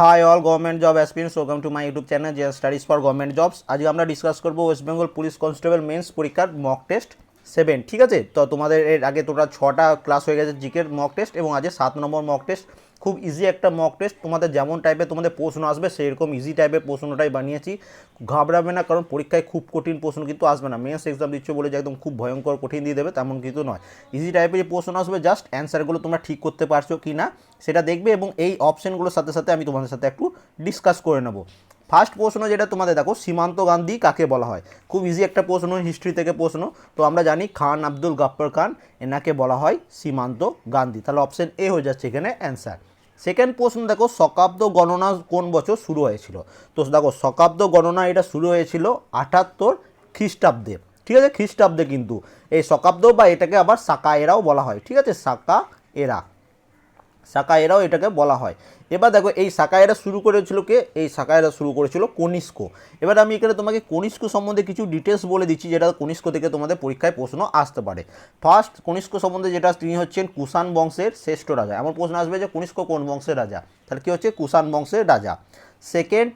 Hi all government job aspirants welcome to my YouTube channel যে studies for government jobs আজকে আমরা discuss করব West Bengal police constable mains পরীক্ষার mock test seven ঠিক আছে? তো তোমাদের এর আগে তোমরা ছটা ক্লাস হয়ে গেছে জিকের মক টেস্ট এবং আজকে সাত নম্বর মক টেস্ট খুব ইজি একটা মক টেস্ট তোমাদের যেমন টাইপের তোমাদের প্রশ্ন আসবে, সেরকম ইজি টাইপের প্রশ্নটাই বানিয়েছি। ঘাবড়াবে না, কারণ পরীক্ষায় খুব কঠিন প্রশ্ন কিন্তু আসবে না। মেন্স এক্সাম দিচ্ছ বলে যে একদম খুব ভয়ঙ্কর কঠিন দিয়ে দেবে, তেমন কিন্তু নয়। ইজি টাইপের যে প্রশ্ন আসবে জাস্ট অ্যান্সারগুলো তোমরা ঠিক করতে পারছ কি না, সেটা দেখবে এবং এই অপশানগুলোর সাথে সাথে আমি তোমাদের সাথে একটু ডিসকাস করে নেব। ফার্স্ট প্রশ্ন যেটা তোমাদের দেখো, সীমান্ত গান্ধী কাকে বলা হয়? খুব ইজি একটা প্রশ্ন হিস্ট্রি থেকে প্রশ্ন। তো আমরা জানি খান আব্দুল গাপ্পর খান, এনাকে বলা হয় সীমান্ত গান্ধী। তাহলে অপশন এ হয়ে যাচ্ছে এখানে অ্যান্সার সেকেন্ড প্রশ্ন, দেখো, শকাব্দ গণনা কোন বছর শুরু হয়েছিল? তো দেখো, শকাব্দ গণনা এটা শুরু হয়েছিল আটাত্তর খ্রিস্টাব্দে। ঠিক আছে? খ্রিস্টাব্দে কিন্তু। এই শকাব্দ বা এটাকে আবার সাকা এরাও বলা হয়। ঠিক আছে? সাকা এরা সাকায়েরাও এটাকে বলা হয়। এবার দেখো, এই সাকায়েরা শুরু করেছিল কে? এই সাকায়েরা শুরু করেছিল কনিষ্ক। এবার আমি এখানে তোমাকে কনিষ্ক সম্বন্ধে কিছু ডিটেলস বলে দিচ্ছি, যেটা কনিষ্ক থেকে তোমাদের পরীক্ষায় প্রশ্ন আসতে পারে। ফার্স্ট কনিষ্ক সম্বন্ধে যেটা তিনি হচ্ছেন কুষাণ বংশের শ্রেষ্ঠ রাজা। এমন প্রশ্ন আসবে যে, কনিষ্ক কোন বংশের রাজা? তাহলে কী হচ্ছে? কুষাণ বংশের রাজা। সেকেন্ড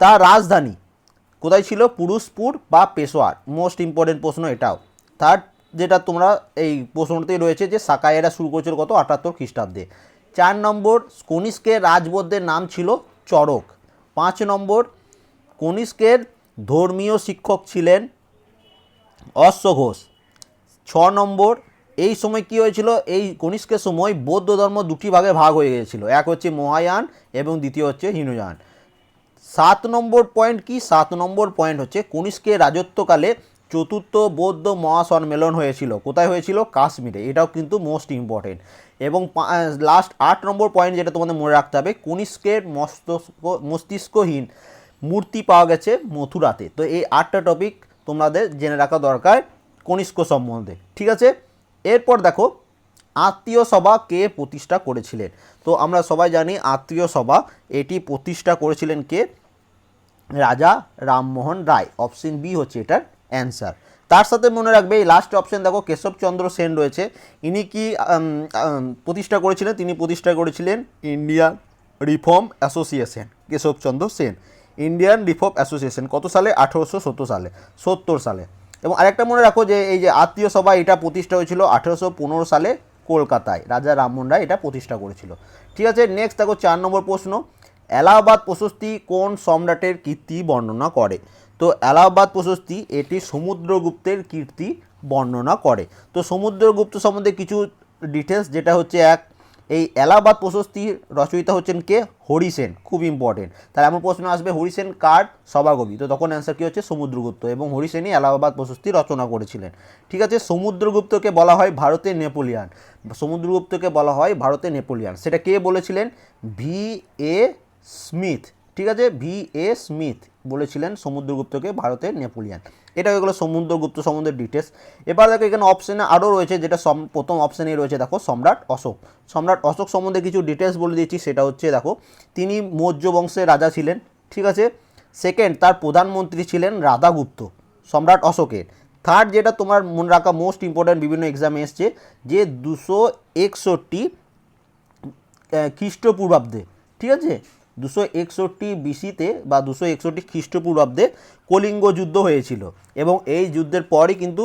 তার রাজধানী কোথায় ছিল? পুরুষপুর বা পেশোয়ার। মোস্ট ইম্পর্টেন্ট প্রশ্ন এটাও। থার্ড যেটা তোমরা এই প্রশ্নতেই রয়েছে যে সাকায়েরা শুরু করেছিল কত? আটাত্তর খ্রিস্টাব্দে। চার নম্বর, কনিষ্কের রাজবদ্ধের নাম ছিল চরক পাঁচ নম্বর, কনিষ্কের ধর্মীয় শিক্ষক ছিলেন অশ্ব ঘোষ ছ নম্বর, এই সময় কি হয়েছিল? এই কনিষ্কের সময় বৌদ্ধ ধর্ম দুটি ভাগে ভাগ হয়ে গিয়েছিল। এক হচ্ছে মহায়ান এবং দ্বিতীয় হচ্ছে হিনুয়ান। সাত নম্বর পয়েন্ট কি? সাত নম্বর পয়েন্ট হচ্ছে কনিষ্কের রাজত্বকালে চতুর্থ বৌদ্ধ মহাসম্মেলন হয়েছিল। কোথায় হয়েছিল? কাশ্মীরে। এটাও কিন্তু মোস্ট ইম্পর্টেন্ট এবং লাস্ট আট নম্বর পয়েন্ট যেটা তোমাদের মনে রাখতে হবে, কনিষ্কের মস্তিষ্ক মস্তিষ্কহীন মূর্তি পাওয়া গেছে মথুরাতে। তো এই আটটা টপিক তোমাদের জেনে রাখা দরকার কনিষ্ক সম্বন্ধে। ঠিক আছে? এরপর দেখো, আত্মীয় সভা কে প্রতিষ্ঠা করেছিলেন? তো আমরা সবাই জানি আত্মীয় সভা, এটি প্রতিষ্ঠা করেছিলেন কে? রাজা রামমোহন রায়। অপশন বি হচ্ছে এটার অ্যান্সার তার সাথে মনে রাখবে, এই লাস্ট অপশন দেখো কেশবচন্দ্র সেন রয়েছে। ইনি কি প্রতিষ্ঠা করেছিলেন? তিনি প্রতিষ্ঠা করেছিলেন Indian reform association Keshab Chandra Sen. Indian reform association কত সালে? আঠেরোশো সত্তর সালে সত্তর সালে। এবং আরেকটা মনে রাখো যে, এই যে আত্মীয় সভা, এটা প্রতিষ্ঠা হয়েছিল আঠেরোশো পনেরো সালে কলকাতায়। রাজা রামমোহন রায় এটা প্রতিষ্ঠা করেছিল। ঠিক আছে নেক্সট দেখো, চার নম্বর প্রশ্ন। এলাহাবাদ প্রশস্তি কোন সম্রাটের কীর্তি বর্ণনা করে? তো এলাহাবাদ প্রশস্তি এটি সমুদ্রগুপ্তের কীর্তি বর্ণনা করে। তো সমুদ্রগুপ্ত সম্বন্ধে কিছু ডিটেলস যেটা হচ্ছে এক, এই এলাহাবাদ প্রশস্তির রচয়িতা হচ্ছেন কে? হরিসেন, খুব ইম্পর্টেন্ট তাহলে এমন প্রশ্ন আসবে, হরিসেন কার? সভাকবি। তো তখন অ্যান্সার কী হচ্ছে? সমুদ্রগুপ্ত। এবং হরিসেনই এলাহাবাদ প্রশস্তি রচনা করেছিলেন। ঠিক আছে? সমুদ্রগুপ্তকে বলা হয় ভারতের নেপোলিয়ান। সমুদ্রগুপ্তকে বলা হয় ভারতের নেপোলিয়ান। সেটা কে বলেছিলেন? V A Smith. ঠিক আছে? V A Smith. বলেছিলেন সমুদ্রগুপ্তকে ভারতের নেপোলিয়ান। এটা হয়ে গেলো সমুদ্রগুপ্ত সম্বন্ধে ডিটেলস এবার দেখো এখানে অপশানে আরও রয়েছে, যেটা সম, প্রথম অপশানে রয়েছে, দেখো সম্রাট অশোক। সম্রাট অশোক সম্বন্ধে কিছু ডিটেলস বলে দিচ্ছি সেটা হচ্ছে দেখো, তিনি মৌর্য বংশের রাজা ছিলেন, ঠিক আছে? সেকেন্ড তার প্রধানমন্ত্রী ছিলেন রাধাগুপ্ত, সম্রাট অশোকের। থার্ড যেটা তোমার মনে রাখা মোস্ট ইম্পর্ট্যান্ট বিভিন্ন এক্সামে এসছে, যে দুশো একষট্টি খ্রিস্টপূর্বাব্দে, ঠিক আছে? দুশো একষট্টি বিসিতে বা দুশো একষট্টি খ্রিস্টপূর্বাব্দে কলিঙ্গ যুদ্ধ হয়েছিল এবং এই যুদ্ধের পরই কিন্তু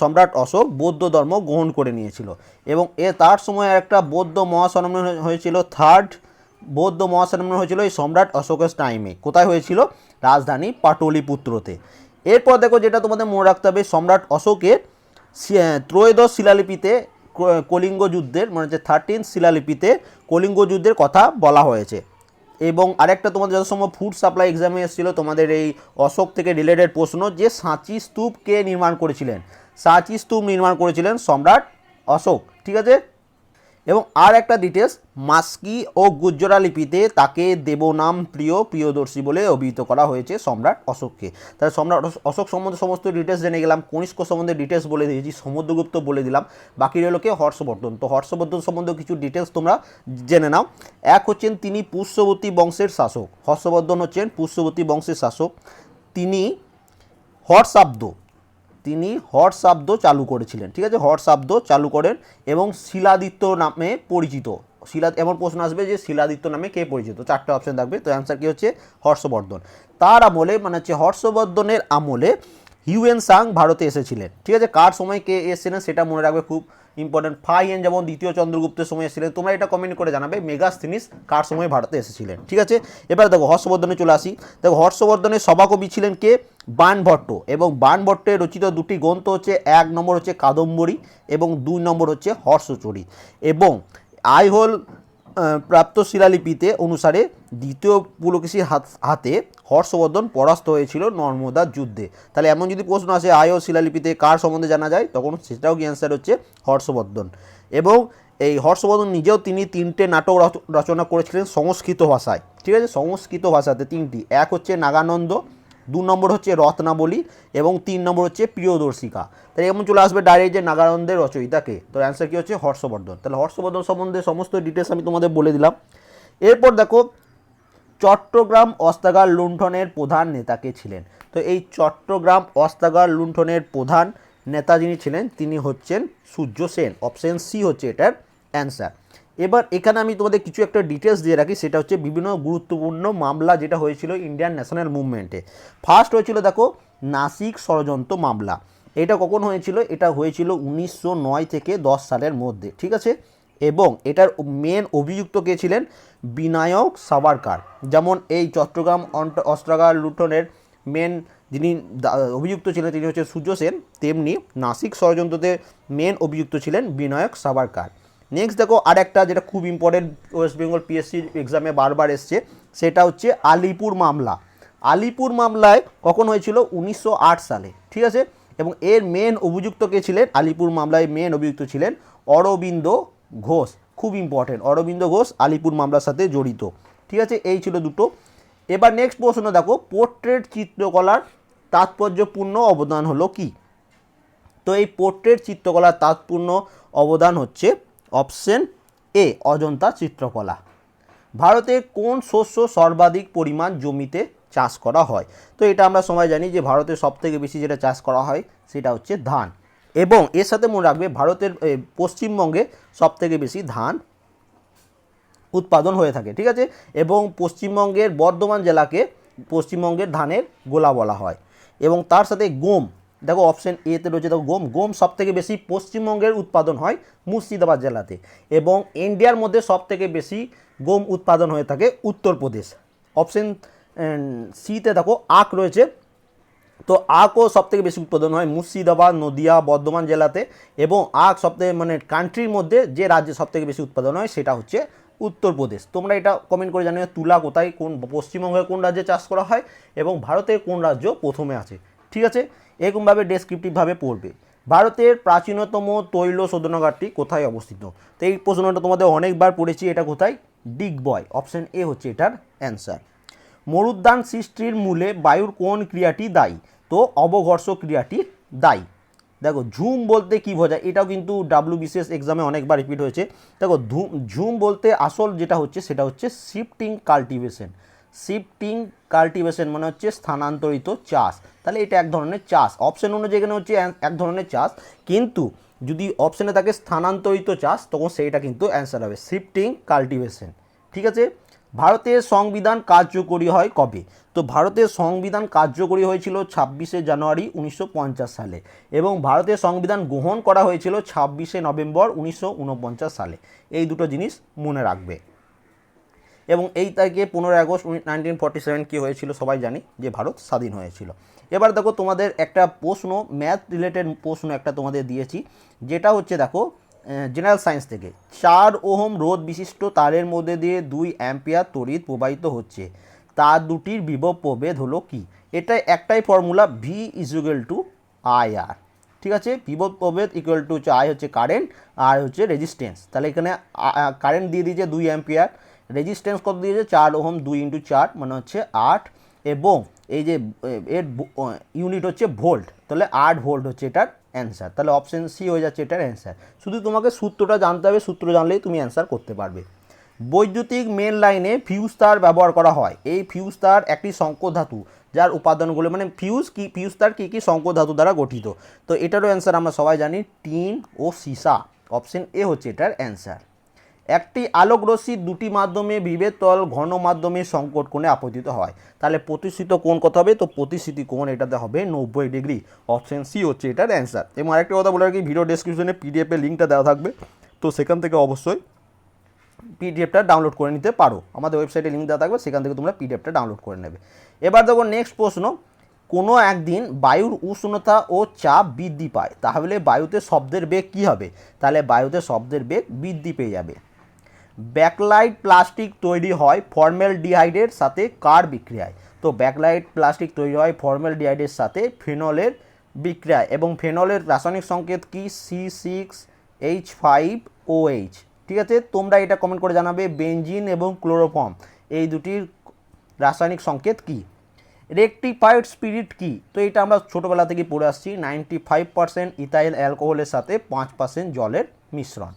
সম্রাট অশোক বৌদ্ধ ধর্ম গ্রহণ করে নিয়েছিল এবং এ তার সময় একটা বৌদ্ধ মহাসম্মেলন হয়েছিল থার্ড বৌদ্ধ মহাসম্মেলন হয়েছিল এই সম্রাট অশোকের টাইমে। কোথায় হয়েছিল? রাজধানী পাটলিপুত্রতে। এরপর দেখো যেটা তোমাদের মনে রাখতে হবে, সম্রাট অশোকের ত্রয়োদশ শিলালিপিতে কলিঙ্গ যুদ্ধের মানে হচ্ছে থার্টিন শিলালিপিতে কলিঙ্গ যুদ্ধের কথা বলা হয়েছে। এবং আরেকটা তোমাদের যত ফুড সাপ্লাই এক্সামে এসেছিল, তোমাদের এই অশোক থেকে রিলেটেড প্রশ্ন যে সাঁচি স্তূপ কে নির্মাণ করেছিলেন? সাঁচি স্তূপ নির্মাণ করেছিলেন সম্রাট অশোক, ঠিক আছে? এবং আর একটা ডিটেলস মাস্কি ও গুজ্জরা লিপিতে তাকে দেবনাম প্রিয়, প্রিয়দর্শী বলে অভিহিত করা হয়েছে সম্রাট অশোককে। তাহলে সম্রাট অশ- অশোক সম্বন্ধে সমস্ত ডিটেলস জেনে গেলাম, কনিষ্ক সম্বন্ধে ডিটেলস বলে দিয়েছি, সমুদ্রগুপ্ত বলে দিলাম, বাকি রইল কে হর্ষবর্ধন। তো হর্ষবর্ধন সম্বন্ধে কিছু ডিটেলস তোমরা জেনে নাও। এক হচ্ছেন তিনি পুষ্যবতী বংশের শাসক, হর্ষবর্ধন হচ্ছেন পুষ্যবতী বংশের শাসক। তিনি হর্ষাব্দ তিনি হর্ষাব্দ চালু করেছিলেন। ঠিক আছে? হর্ষাব্দ চালু করেন এবং শিলাদিত্য নামে পরিচিত। শিলা এমন প্রশ্ন আসবে যে শিলাদিত্য নামে কে পরিচিত? চারটে অপশন থাকবে। তো অ্যান্সার কী হচ্ছে? হর্ষবর্ধন। তার আমলে মানে হচ্ছে হর্ষবর্ধনের আমলে হিউয়েন সাং ভারতে এসেছিলেন। ঠিক আছে, কার সময় কে এসেছিলেন সেটা মনে রাখবে খুব ইম্পর্টেন্ট ফাইয়েন যেমন দ্বিতীয় চন্দ্রগুপ্তের সময় এসেছিলেন, তোমরা এটা কমেন্ট করে জানাবে মেগা মেগাস্থিনিস কার সময় ভারতে এসেছিলেন। ঠিক আছে, এবার দেখো হর্ষবর্ধনে চলে আসি। দেখো হর্ষবর্ধনের সভাকবি ছিলেন কে? বাণভট্ট এবং বাণভট্টের রচিত দুটি গ্রন্থ হচ্ছে, এক নম্বর হচ্ছে কাদম্বরী এবং দুই নম্বর হচ্ছে হর্ষচরিত এবং আইহোল প্রাপ্ত শিলালিপিতে অনুসারে দ্বিতীয় পুলকেশীর হাত, হাতে হর্ষবর্ধন পরাস্ত হয়েছিল নর্মদার যুদ্ধে। তাহলে এমন যদি প্রশ্ন আসে, আয় শিলালিপিতে কার সম্বন্ধে জানা যায়, তখন সেটাও কি অ্যান্সার হচ্ছে হর্ষবর্ধন। এবং এই হর্ষবর্ধন নিজেও তিনি তিনটে নাটক রচ- রচনা করেছিলেন সংস্কৃত ভাষায়। ঠিক আছে? সংস্কৃত ভাষাতে তিনটি। এক হচ্ছে নাগানন্দ, দু নম্বর হচ্ছে রত্নাবলী এবং তিন নম্বর হচ্ছে প্রিয়দর্শিকা। তাহলে এমন চলে আসবে ডাইরেক্ট যে নাগানন্দের রচয়িতাকে। তো অ্যান্সার কী হচ্ছে? হর্ষবর্ধন। তাহলে হর্ষবর্ধন সম্বন্ধে সমস্ত ডিটেলস আমি তোমাদের বলে দিলাম। এরপর দেখো চট্টগ্রাম অস্তাগার লুণ্ঠনের প্রধান নেতাকে ছিলেন। তো এই চট্টগ্রাম অস্তাগার লুণ্ঠনের প্রধান নেতা যিনি ছিলেন, তিনি হচ্ছেন সূর্য সেন। অপশন সি হচ্ছে এটার অ্যান্সার। এবার এখানে আমি তোমাদের কিছু একটা ডিটেলস দিয়ে রাখি, সেটা হচ্ছে বিভিন্ন গুরুত্বপূর্ণ মামলা যেটা হয়েছিল ইন্ডিয়ান ন্যাশনাল মুভমেন্টে। ফার্স্ট হয়েছিল, দেখো, নাসিক ষড়যন্ত্র মামলা। এটা কখন হয়েছিল? এটা হয়েছিল উনিশশো নয় থেকে দশ সালের মধ্যে, ঠিক আছে? এবং এটার মেন অভিযুক্ত কে ছিলেন? বিনায়ক সাভারকার। যেমন এই চট্টগ্রাম অস্ত্রাগার লুণ্ঠনের মেন যিনি অভিযুক্ত ছিলেন তিনি হচ্ছে সূর্য সেন। তেমনি নাসিক ষড়যন্ত্রতে মেন অভিযুক্ত ছিলেন বিনায়ক সাভারকার। নেক্সট দেখো আরেকটা যেটা খুব ইম্পর্টেন্ট ওয়েস্ট বেঙ্গল পিএসসি এক্সামে বারবার এসছে, সেটা হচ্ছে আলিপুর মামলা। আলিপুর মামলায় কখন হয়েছিল? উনিশশো আট সালে, ঠিক আছে? এবং এর মেন অভিযুক্ত কে ছিলেন? আলিপুর মামলায় মেন অভিযুক্ত ছিলেন অরবিন্দ ঘোষ, খুব ইম্পর্টেন্ট অরবিন্দ ঘোষ, আলিপুর মামলার সাথে জড়িত। ঠিক আছে? এই ছিল দুটো। এবার নেক্সট প্রশ্ন, দেখো পোর্ট্রেট চিত্রকলার তাৎপর্যপূর্ণ অবদান হলো কি? তো এই পোর্ট্রেট চিত্রকলার তাৎপূর্ণ অবদান হচ্ছে অপশন এ অজন্তা চিত্রকলা। ভারতে কোন শস্য সর্বাধিক পরিমাণ জমিতে চাষ করা হয়? তো এটা আমরা সবাই জানি যে ভারতে সবথেকে বেশি যেটা চাষ করা হয়, সেটা হচ্ছে ধান। এবং এর সাথে মনে রাখবে ভারতের পশ্চিমবঙ্গে সবথেকে বেশি ধান উৎপাদন হয়ে থাকে, ঠিক আছে? এবং পশ্চিমবঙ্গের বর্ধমান জেলাকে পশ্চিমবঙ্গের ধানের গোলা বলা হয়। এবং তার সাথে গম, দেখো অপশন এতে রয়েছে, দেখো গম গম সব থেকে বেশি পশ্চিমবঙ্গের উৎপাদন হয় মুর্শিদাবাদ জেলাতে এবং ইন্ডিয়ার মধ্যে সব থেকে বেশি গম উৎপাদন হয়ে থাকে উত্তরপ্রদেশ। অপশন সিতে দেখো আখ রয়েছে তো আখও সবথেকে বেশি উৎপাদন হয় মুর্শিদাবাদ, নদিয়া, বর্ধমান জেলাতে এবং আখ সবথেকে মানে কান্ট্রির মধ্যে যে রাজ্যে সবথেকে বেশি উৎপাদন হয় সেটা হচ্ছে উত্তরপ্রদেশ। তোমরা এটা কমেন্ট করে জানিও, তুলা কোথায়, কোন পশ্চিমবঙ্গের কোন রাজ্যে চাষ করা হয় এবং ভারতের কোন রাজ্য প্রথমে আছে। ঠিক আছে? এরকমভাবে ডেসক্রিপটিভভাবে পড়বে। ভারতের প্রাচীনতম তৈল শোধনাগারটি কোথায় অবস্থিত? তো এই প্রশ্নটা তোমাদের অনেকবার পড়েছি, এটা কোথায়? ডিগবয় অপশন এ হচ্ছে এটার অ্যান্সার মরুদ্যান সৃষ্টির মূলে বায়ুর কোন ক্রিয়াটি দায়ী? তো অবঘর্ষ ক্রিয়াটি দায়ী। দেখো, ঝুম বলতে কি বোঝায়? এটাও কিন্তু ডাব্লিউ বিসিএস এক্সামে অনেকবার রিপিট হয়েছে। দেখো, ধু- ঝুম বলতে আসল যেটা হচ্ছে, সেটা হচ্ছে শিফটিং কাল্টিভেশন শিফটিং কাল্টিভেশন মানে হচ্ছে স্থানান্তরিত চাষ। তাহলে এটা এক ধরনের চাষ। অপশন অনুযায়ী এখানে হচ্ছে এক ধরনের চাষ। কিন্তু যদি অপশনে থাকে স্থানান্তরিত চাষ, তখন সেইটা কিন্তু অ্যান্সার হবে। শিফটিং কাল্টিভেশন ঠিক আছে? ভারতের সংবিধান কার্যকরী হয় কবে? তো ভারতের সংবিধান কার্যকরী হয়েছিল ছাব্বিশে জানুয়ারি উনিশশো পঞ্চাশ সালে এবং ভারতের সংবিধান গ্রহণ করা হয়েছিল ছাব্বিশে নভেম্বর উনিশশো ঊনপঞ্চাশ সালে। এই দুটো জিনিস মনে রাখবে। এবং এই তারিখে পনেরোই আগস্ট নাইনটিন ফর্টি সেভেন কী হয়েছিল সবাই জানি, যে ভারত স্বাধীন হয়েছিল। এবার দেখো তোমাদের একটা প্রশ্ন ম্যাথ রিলেটেড প্রশ্ন একটা তোমাদের দিয়েছি, যেটা হচ্ছে দেখো জেনারেল সায়েন্স থেকে। চার ওহম রোধ বিশিষ্ট তারের মধ্যে দিয়ে দুই অ্যাম্পিয়ার তড়িৎ প্রবাহিত হচ্ছে। তার দুটির বিভব প্রভেদ হলো কি? এটা একটাই formula V equal to I R ঠিক আছে? বিভব প্রভেদ ইকুয়াল টু হচ্ছে আই হচ্ছে কারেন্ট আর হচ্ছে রেজিস্ট্যান্স তাহলে এখানে কারেন্ট দিয়ে দিয়েছে দুই অ্যাম্পিয়ার রেজিস্ট্যান্স কত দিয়েছে? চার ওহম দুই ইন্টু চার মানে হচ্ছে আট। এবং এই যে এর ইউনিট হচ্ছে ভোল্ট তাহলে আট ভোল্ট হচ্ছে এটার অ্যান্সার তাহলে অপশান সি হয়ে যাচ্ছে এটার অ্যান্সার শুধু তোমাকে সূত্রটা জানতে হবে, সূত্র জানলেই তুমি অ্যান্সার করতে পারবে। বৈদ্যুতিক মেন লাইনে ফিউজ তার ব্যবহার করা হয়। এই ফিউজ তার একটি শঙ্কর ধাতু, যার উপাদানগুলো মানে ফিউজ কি ফিউজ তার কী কী শঙ্কর ধাতু দ্বারা গঠিত। তো এটারও অ্যান্সার আমরা সবাই জানি, টিন ও সিসা। অপশান এ হচ্ছে এটার অ্যান্সার একটি আলোক রশ্মি দুটি মাধ্যমে বিভেদ তল ঘন মাধ্যমে সংকট কোণে আপতিত হয়। তাহলে প্রতিষ্ঠিত কোণ কত হবে? তো প্রতিষ্ঠিত কোণ এটাতে হবে নব্বই ডিগ্রি। অপশন সি হচ্ছে এটার অ্যান্সার। এবং আরেকটা কথা বলে রাখি, ভিডিও ডেসক্রিপশনে পিডিএফ এর লিঙ্কটা দেওয়া থাকবে। তো সেখান থেকে অবশ্যই পিডিএফটা ডাউনলোড করে নিতে পারো। আমাদের ওয়েবসাইটে লিঙ্ক দেওয়া থাকবে, সেখান থেকে তোমরা পিডিএফটা ডাউনলোড করে নেবে। এবার দেখো নেক্সট প্রশ্ন, কোনো একদিন বায়ুর উষ্ণতা ও চাপ বৃদ্ধি পায়। তাহলে বায়ুতে শব্দের বেগ কী হবে? তাহলে বায়ুতে শব্দের বেগ বৃদ্ধি পেয়ে যাবে। ব্যাকলাইট প্লাস্টিক তৈরি হয় ফর্মেল ডিহাইডের সাথে কার বিক্রিয়ায়? তো ব্যাকলাইট প্লাস্টিক তৈরি হয় ফর্মেল ডিহাইডের সাথে ফেনলের বিক্রিয়ায় এবং ফেনলের রাসায়নিক সংকেত কি? C six H five O H ঠিক আছে? তোমরা এটা কমেন্ট করে জানাবে। বেঞ্জিন এবং ক্লোরোফর্ম, এই দুটির রাসায়নিক সংকেত কী? রেকটিফাইড স্পিরিট কি? তো এটা আমরা ছোটোবেলা থেকে পড়ে আসছি। নাইনটি ফাইভ পার্সেন্ট ইথাইল অ্যালকোহলের সাথে পাঁচ পার্সেন্ট জলের মিশ্রণ।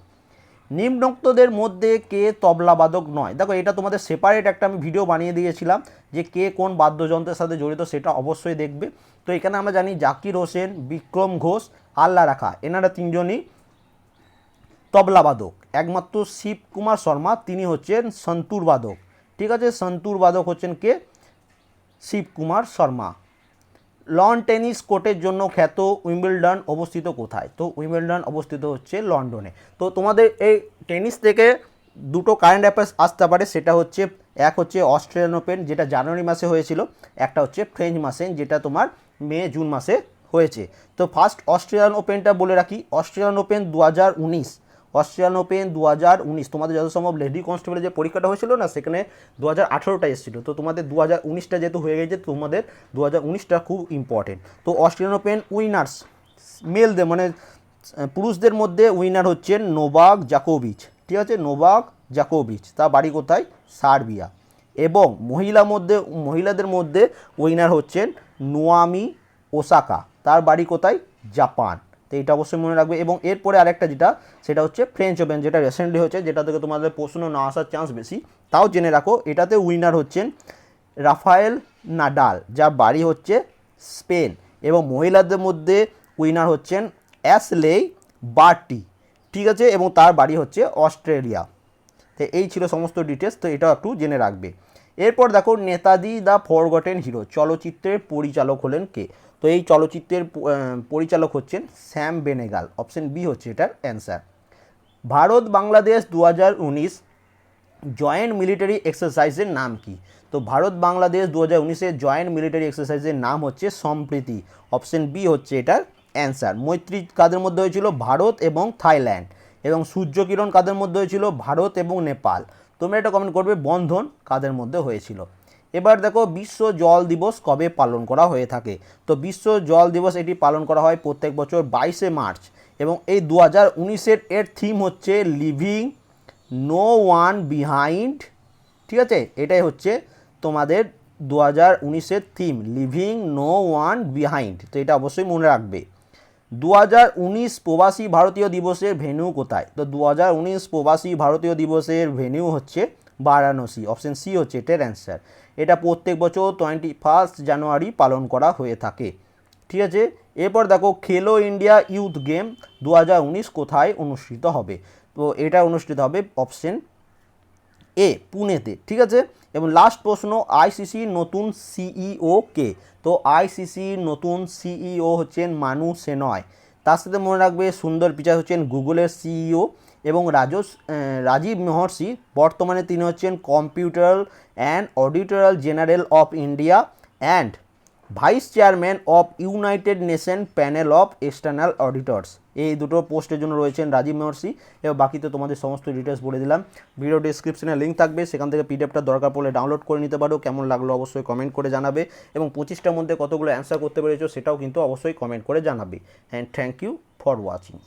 নিম্নোক্তদের মধ্যে কে তবলাবাদক নয়। দেখো, এটা তোমাদের সেপারেট একটা আমি ভিডিও বানিয়ে দিয়েছিলাম যে কে কোন বাদ্যযন্ত্রের সাথে জড়িত, সেটা অবশ্যই দেখবে। তো এখানে আমরা জানি জাকির হোসেন, বিক্রম ঘোষ, আল্লাহ রাখা, এনারা তিনজনই তবলাবাদক। একমাত্র শিবকুমার শর্মা, তিনি হচ্ছেন সন্তুর বাদক ঠিক আছে সন্তুর বাদক হচ্ছেন কে? শিবকুমার শর্মা। লন টেনিস কোর্টের জন্য খ্যাত উইম্বলডন অবস্থিত কোথায়? তো উইম্বলডন অবস্থিত হচ্ছে লন্ডনে তো তোমাদের এই টেনিস থেকে দুটো কারেন্ট অ্যাফেয়ার্স আসতে পারে, সেটা হচ্ছে, এক হচ্ছে অস্ট্রেলিয়ান ওপেন যেটা জানুয়ারি মাসে হয়েছিল, একটা হচ্ছে ফ্রেঞ্চ মাসে, যেটা তোমার মে, জুন মাসে হয়েছে। তো ফার্স্ট অস্ট্রেলিয়ান ওপেনটা বলে রাখি অস্ট্রেলিয়ান ওপেন দু হাজার উনিশ অস্ট্রেলিয়ান ওপেন দু হাজার উনিশ। তোমাদের যত সম্ভব লেডি কনস্টেবলের যে পরীক্ষাটা হয়েছিল না, সেখানে দু হাজার আঠেরোটা এসেছিল। তো তোমাদের দু হাজার উনিশটা যেহেতু হয়ে গেছে, তোমাদের দু হাজার উনিশটা খুব ইম্পর্টেন্ট তো অস্ট্রেলিয়ান ওপেন উইনার্স, মেলদের মানে পুরুষদের মধ্যে উইনার হচ্ছেন নোবাক জাকোভিচ। ঠিক আছে? নোবাক জাকোভিচ। তা বাড়ি কোথায়? সার্বিয়া। এবং মহিলা মধ্যে, মহিলাদের মধ্যে উইনার হচ্ছেন নোয়ামি ওসাকা। তার বাড়ি কোথায়? জাপান। তো এটা অবশ্যই মনে রাখবে। এবং এরপরে আরেকটা যেটা, সেটা হচ্ছে ফ্রেঞ্চ ওপেন যেটা রিসেন্টলি হয়েছে যেটা থেকে তোমাদের প্রশ্ন না আসার চান্স বেশি। তাও জেনে রাখো, এটাতে উইনার হচ্ছেন রাফায়েল নাডাল যা বাড়ি হচ্ছে স্পেন। এবং মহিলাদের মধ্যে উইনার হচ্ছেন অ্যাসলে বার্টি, ঠিক আছে? এবং তার বাড়ি হচ্ছে অস্ট্রেলিয়া। তো এই ছিল সমস্ত ডিটেলস তো এটাও একটু জেনে রাখবে। এরপর দেখো, নেতাজি দ্য ফরগটেন হিরো, চলচ্চিত্রের পরিচালক হলেন কে? তো এই চলচ্চিত্রের পরিচালক হচ্ছেন স্যাম বেনেগাল। অপশন বি হচ্ছে এটার অ্যান্সার। ভারত, বাংলাদেশ দু উনিশ জয়েন্ট মিলিটারি এক্সারসাইজের নাম কি? তো ভারত, বাংলাদেশ দু হাজার উনিশের জয়েন্ট মিলিটারি এক্সারসাইজের নাম হচ্ছে সম্প্রীতি। অপশন বি হচ্ছে এটার অ্যান্সার। মৈত্রী কাদের মধ্যে হয়েছিল? ভারত এবং থাইল্যান্ড। এবং সূর্যকিরণ কাদের মধ্যে হয়েছিল? ভারত এবং নেপাল। তোমরা এটা কমেন্ট করবে, বন্ধন কাদের মধ্যে হয়েছিল? এবার দেখো বিশ্ব জল দিবস কবে পালন করা হয়ে থাকে? তো বিশ্ব জল দিবস এটি পালন করা হয় প্রত্যেক বছর বাইশে মার্চ এবং এই দু হাজার উনিশের এর থিম হচ্ছে লিভিং নো ওয়ান বিহাইন্ড ঠিক আছে? এটাই হচ্ছে তোমাদের দু হাজার উনিশের theme living no one behind তো এটা অবশ্যই মনে রাখবে। দু হাজার উনিশ প্রবাসী ভারতীয় দিবসের ভেন্যু কোথায়? তো দু হাজার উনিশ প্রবাসী ভারতীয় দিবসের ভেন্যু হচ্ছে বারাণসী অপশন সি হচ্ছে এটার অ্যান্সার এটা প্রত্যেক বছর টোয়েন্টি ফার্স্ট জানুয়ারি পালন করা হয়ে থাকে। ঠিক আছে? এরপর দেখো, খেলো ইন্ডিয়া ইউথ গেম দু হাজার উনিশ কোথায় অনুষ্ঠিত হবে? তো এটা অনুষ্ঠিত হবে অপশন এ পুনেতে। ঠিক আছে? এবং লাস্ট প্রশ্ন আইসিসির নতুন সিইও কে? তো আইসিসির নতুন সিইও হচ্ছেন মানু সেনয়। তার সাথে মনে রাখবে সুন্দর পিচাই হচ্ছেন গুগলের সিইও এবং রাজস রাজীব মহর্ষি বর্তমানে তিনি হচ্ছেন comptroller and auditor general of India and vice chairman of United Nation panel of external auditors. এই দুটো পোস্টের জন্য রয়েছেন রাজীব মহর্ষি। এবং বাকি তো তোমাদের সমস্ত ডিটেলস বলে দিলাম। ভিডিও ডিসক্রিপশনে লিঙ্ক থাকবে, সেখান থেকে পিডিএফটা দরকার পড়লে ডাউনলোড করে নিতে পারো। কেমন লাগল অবশ্যই কমেন্ট করে জানাবে এবং পঁচিশটার মধ্যে কতগুলো অ্যান্সার করতে পেরেছ সেটাও কিন্তু অবশ্যই কমেন্ট করে জানাবে। And thank you for watching.